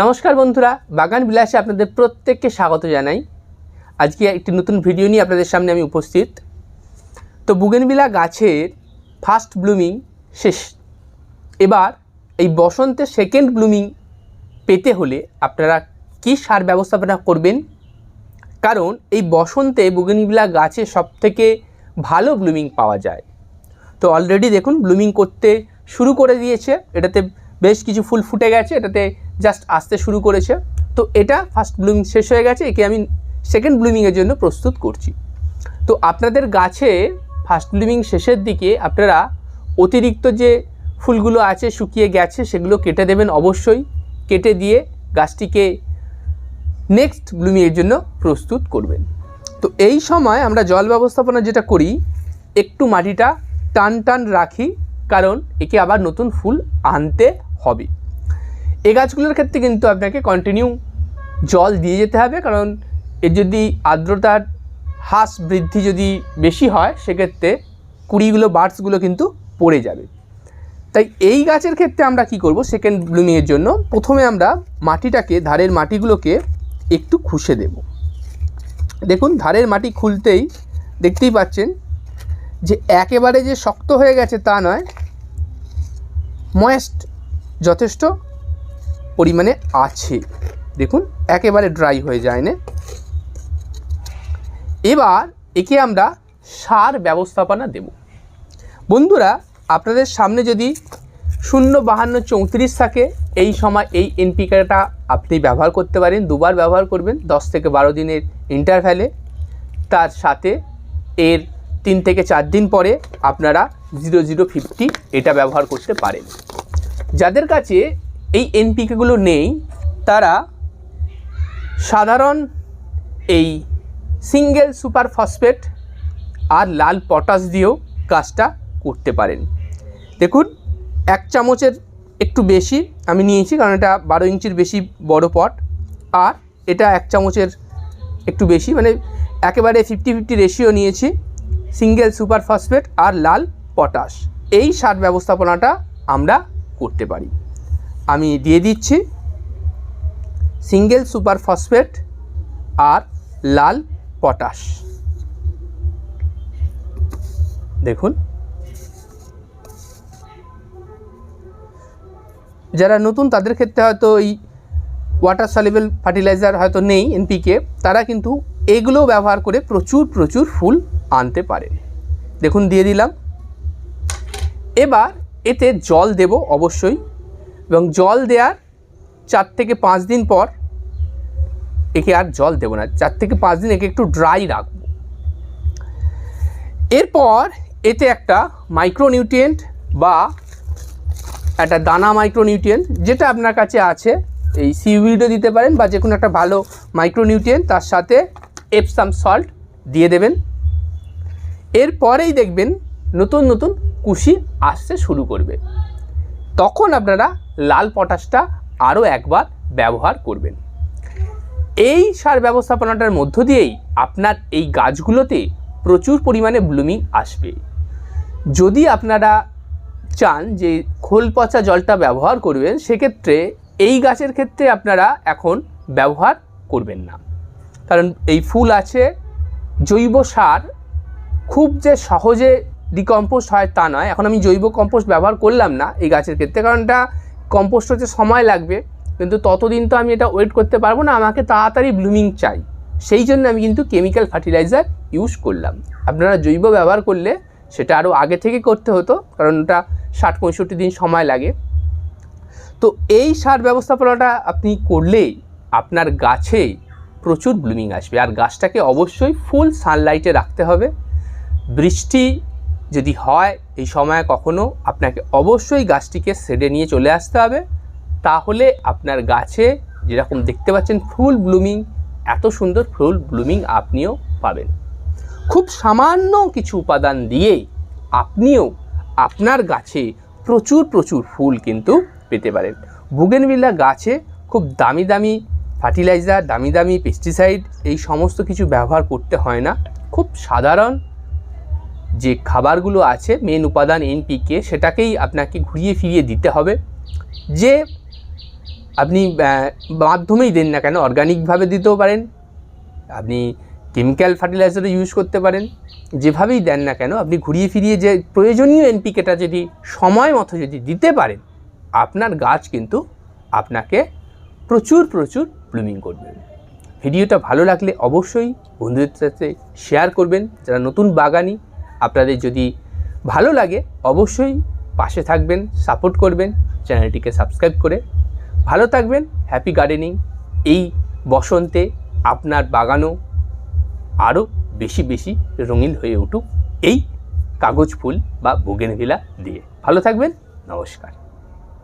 নমস্কার বন্ধুরা, বাগান বিলাসে আপনাদের প্রত্যেককে স্বাগত জানাই। আজকে একটি নতুন ভিডিও নিয়ে আপনাদের সামনে আমি উপস্থিত। তো বুগেনবিলা গাছের ফার্স্ট ব্লুমিং শেষ। এবার এই বসন্তে সেকেন্ড ব্লুমিং পেতে হলে আপনারা কী সার ব্যবস্থাপনা করবেন? কারণ এই বসন্তে বুগেনবিলা গাছে সবথেকে ভালো ব্লুমিং পাওয়া যায়। তো অলরেডি দেখুন ব্লুমিং করতে শুরু করে দিয়েছে। এটাতে বেশ কিছু ফুল ফুটে গেছে, এটাতে জাস্ট আসতে শুরু করেছে। তো এটা ফার্স্ট ব্লুমিং শেষ হয়ে গেছে, একে আমি সেকেন্ড ব্লুমিংয়ের জন্য প্রস্তুত করছি। তো আপনাদের গাছে ফার্স্ট ব্লুমিং শেষের দিকে আপনারা অতিরিক্ত যে ফুলগুলো আছে, শুকিয়ে গেছে, সেগুলো কেটে দেবেন অবশ্যই। কেটে দিয়ে গাছটিকে নেক্সট ব্লুমিংয়ের জন্য প্রস্তুত করবেন। তো এই সময় আমরা জল ব্যবস্থাপনা যেটা করি, একটু মাটিটা টান টান রাখি, কারণ একে আবার নতুন ফুল আনতে হবে এই গাছগুলোর ক্ষেত্রে কিন্তু আপনাকে কন্টিনিউ জল দিয়ে যেতে হবে, কারণ এর যদি আর্দ্রতার হ্রাস বৃদ্ধি যদি বেশি হয়, সেক্ষেত্রে কুড়িগুলো, বার্ডসগুলো কিন্তু পড়ে যাবে। তাই এই গাছের ক্ষেত্রে আমরা কি করব সেকেন্ড ব্লুমিংয়ের জন্য প্রথমে আমরা মাটিটাকে, ধারের মাটিগুলোকে একটু খুশে দেব। দেখুন, ধারের মাটি খুলতেই দেখতেই পাচ্ছেন যে একেবারে যে শক্ত হয়ে গেছে তা নয় ময়েস্ট যথেষ্ট পরিমাণে আছে। দেখুন, একেবারে ড্রাই হয়ে যায় না এবার একে আমরা সার ব্যবস্থাপনা দেব। বন্ধুরা, আপনাদের সামনে যদি শূন্য বাহান্ন চৌত্রিশ থাকে, এই সময় এই এনপিকাটা আপনি ব্যবহার করতে পারেন, দুবার ব্যবহার করবেন, দশ থেকে বারো দিনের ইন্টারভ্যালে তার সাথে এর তিন থেকে চার দিন পরে আপনারা জিরো জিরো ফিফটি এটা ব্যবহার করতে পারেন। যাদের কাছে এই এনপিকেগুলো নেই, তারা সাধারণ এই সিঙ্গেল সুপার ফসফেট আর লাল পটাশ দিয়েও কাজটা করতে পারেন। দেখুন, এক চামচের একটু বেশি আমি নিয়েছি, কারণ এটা বারো ইঞ্চির বেশি বড় পট। আর এটা এক চামচের একটু বেশি মানে একেবারে ফিফটি ফিফটি রেশিও নিয়েছি, সিঙ্গেল সুপার ফসফেট আর লাল পটাশ। এই সার ব্যবস্থাপনাটা আমরা করতে পারি। আমি দিয়ে দিচ্ছি সিঙ্গেল সুপার ফসফেট আর লাল পটাশ। দেখুন। যারা নতুন, তাদের ক্ষেত্রে হয়তো এই ওয়াটার সলিবল ফার্টিলাইজার হয়তো নেই এনপিকে। তারা কিন্তু এগুলো ব্যবহার করে প্রচুর প্রচুর ফুল আনতে পারে। দেখুন, দিয়ে দিলাম। এবার এতে জল দেব অবশ্যই এবং জল দেওয়ার চার থেকে পাঁচ দিন পর একে আর জল দেবো না, চার থেকে পাঁচ দিন একে একটু ড্রাই রাখব। এরপর এতে একটা মাইক্রোনিউট্রিয়েন্ট বা একটা দানা মাইক্রোনিউট্রিয়েন্ট যেটা আপনার কাছে আছে, এই সিউইডও দিতে পারেন বা যে কোনো একটা ভালো মাইক্রোনিউট্রিয়েন্ট তার সাথে এপসাম সল্ট দিয়ে দেবেন। এরপরেই দেখবেন নতুন নতুন কুশি আসতে শুরু করবে। তখন আপনারা লাল পটাশটা আরও একবার ব্যবহার করবেন। এই সার ব্যবস্থাপনাটার মধ্য দিয়েই আপনার এই গাছগুলোতে প্রচুর পরিমাণে ব্লুমিং আসবে। যদি আপনারা চান যে খোল পচা জলটা ব্যবহার করবেন, সেক্ষেত্রে এই গাছের ক্ষেত্রে আপনারা এখন ব্যবহার করবেন না। কারণ এই ফুল আছে, জৈব সার খুব যে সহজে ডিকম্পোস্ট হয় তা নয়। এখন আমি জৈব কম্পোস্ট ব্যবহার করলাম না এই গাছের ক্ষেত্রে, কারণ এটা কম্পোস্ট হচ্ছে সময় লাগবে। কিন্তু ততদিন তো আমি এটা ওয়েট করতে পারব না, আমাকে তাড়াতাড়ি ব্লুমিং চাই। সেই জন্য আমি কিন্তু কেমিক্যাল ফার্টিলাইজার ইউজ করলাম। আপনারা জৈব ব্যবহার করলে সেটা আরও আগে থেকে করতে হতো, কারণ ওটা ষাট পঁয়ষট্টি দিন সময় লাগে। তো এই সার ব্যবস্থাপনাটা আপনি করলেই আপনার গাছে প্রচুর ব্লুমিং আসবে। আর গাছটাকে অবশ্যই ফুল সানলাইটে রাখতে হবে। বৃষ্টি যদি হয় এই সময় কখনো আপনাকে অবশ্যই গাছটিকে সেডে নিয়ে চলে আসতে হবে। তাহলে আপনার গাছে যেরকম দেখতে পাচ্ছেন ফুল ব্লুমিং, এত সুন্দর ফুল ব্লুমিং আপনিও পাবেন। খুব সামান্য কিছু উপাদান দিয়েই আপনিও আপনার গাছে প্রচুর প্রচুর ফুল কিন্তু পেতে পারেন। বুগেনভিল্লা গাছে খুব দামি দামি ফার্টিলাইজার, দামি দামি পেস্টিসাইড এই সমস্ত কিছু ব্যবহার করতে হয় না। খুব সাধারণ যে খাবারগুলো আছে মেন উপাদান এনপিকে সেটাকেই আপনাকে ঘুরিয়ে ফিরিয়ে দিতে হবে। যে আপনি মাধ্যমেই দেন না কেন অর্গানিকভাবে দিতেও পারেন। আপনি কেমিক্যাল ফার্টিলাইজারও ইউজ করতে পারেন। যেভাবেই দেন না কেন, আপনি ঘুরিয়ে ফিরিয়ে যে প্রয়োজনীয় এনপিকেটা যদি সময় মতো যদি দিতে পারেন, আপনার গাছ কিন্তু আপনাকে প্রচুর প্রচুর ব্লুমিং করবে। ভিডিওটা ভালো লাগলে অবশ্যই বন্ধুদের সাথে শেয়ার করবেন। যারা নতুন বাগানি আপনাদের যদি ভালো লাগে, অবশ্যই পাশে থাকবেন, সাপোর্ট করবেন, চ্যানেলটিকে সাবস্ক্রাইব করে। ভালো থাকবেন, হ্যাপি গার্ডেনিং। এই বসন্তে আপনার বাগানও আরও বেশি বেশি রঙিন হয়ে উঠুক। এই কাগজ ফুল বা বোগেনভিলা দিয়ে। ভালো থাকবেন, নমস্কার।